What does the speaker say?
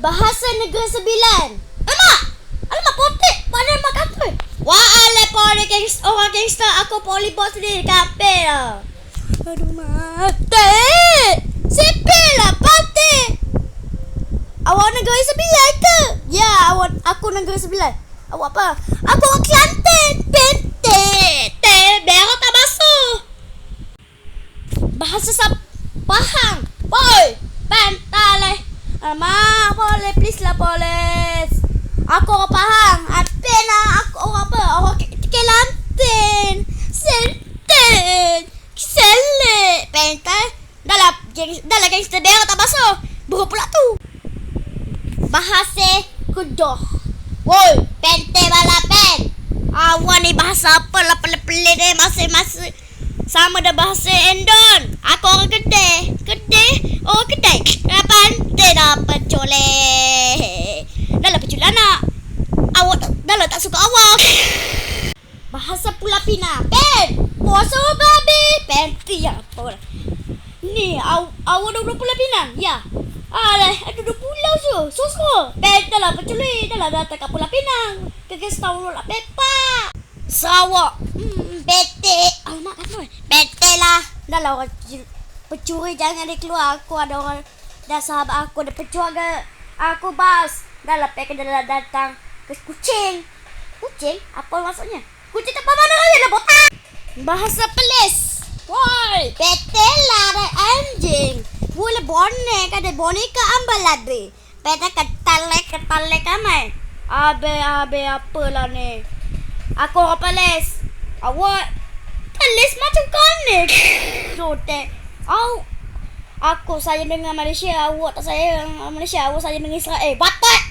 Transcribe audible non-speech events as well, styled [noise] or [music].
Bahasa Negeri Sembilan. Alamak! Alamak, potek! Mana mak kata? Wah, ale poli gangster, orang gangster. Aku poli bos sendiri. Kape lah. Aduh, mati! Sepil lah, pati! Awak negeri sembilan ke? Ya, awak aku negeri sembilan. Awak apa? Aku orang Kelantan. Pentek. Teh, berak tak basuh. Bahasa sap Pahang. Boy, pantai. Alamak, boleh please lah, polis. Aku orang Pahang. Apa lah aku orang apa? Orang Ke- Kelantan. Senten. Selek. Pentai. Dah lah, geng, dah lah gangster berak tak basuh. Buruk pula tu. Bahasa Kedah. Woi, pente bala pen. Awak ni bahasa apa lah pelik-pelik deh masing-masing. Sama dah bahasa Endon. Aku orang Kedai. Kedai? Orang Kedai. Dah pante dah pencolek. Dah lah pencolek anak. Awak tak, dah lah tak suka awak. Pinang. Pen. Puasa babi. Apa lah. Ni, aw, awak dah Pulau Pinang? Ya. Alah, ada dua pulau tu. So semua. Ben dah lah pencuri. Dah lah datang kat Pulau Pinang. Kekes tahu lah pepa. Sarawak. Hmm, betek. Alamak kan Betek lah. Dah lah orang cu- pencuri jangan dia keluar. Aku ada orang. Dah sahabat aku ada pencuri ke. Aku bas. Dah lah pek dah datang ke kucing. Kucing? Apa maksudnya? Kucing tempat mana kali lah botak? Bahasa pelis. Woi, petela ada anjing. Boleh bonek ada boneka ambal ada. Peta ketale ketale kamai. Abe abe apa lah ni? Aku orang pelis. Awak pelis macam konek. [laughs] Sote. Au. Aku saya dengan Malaysia, awak tak saya dengan Malaysia, awak saya dengan Israel. Batak.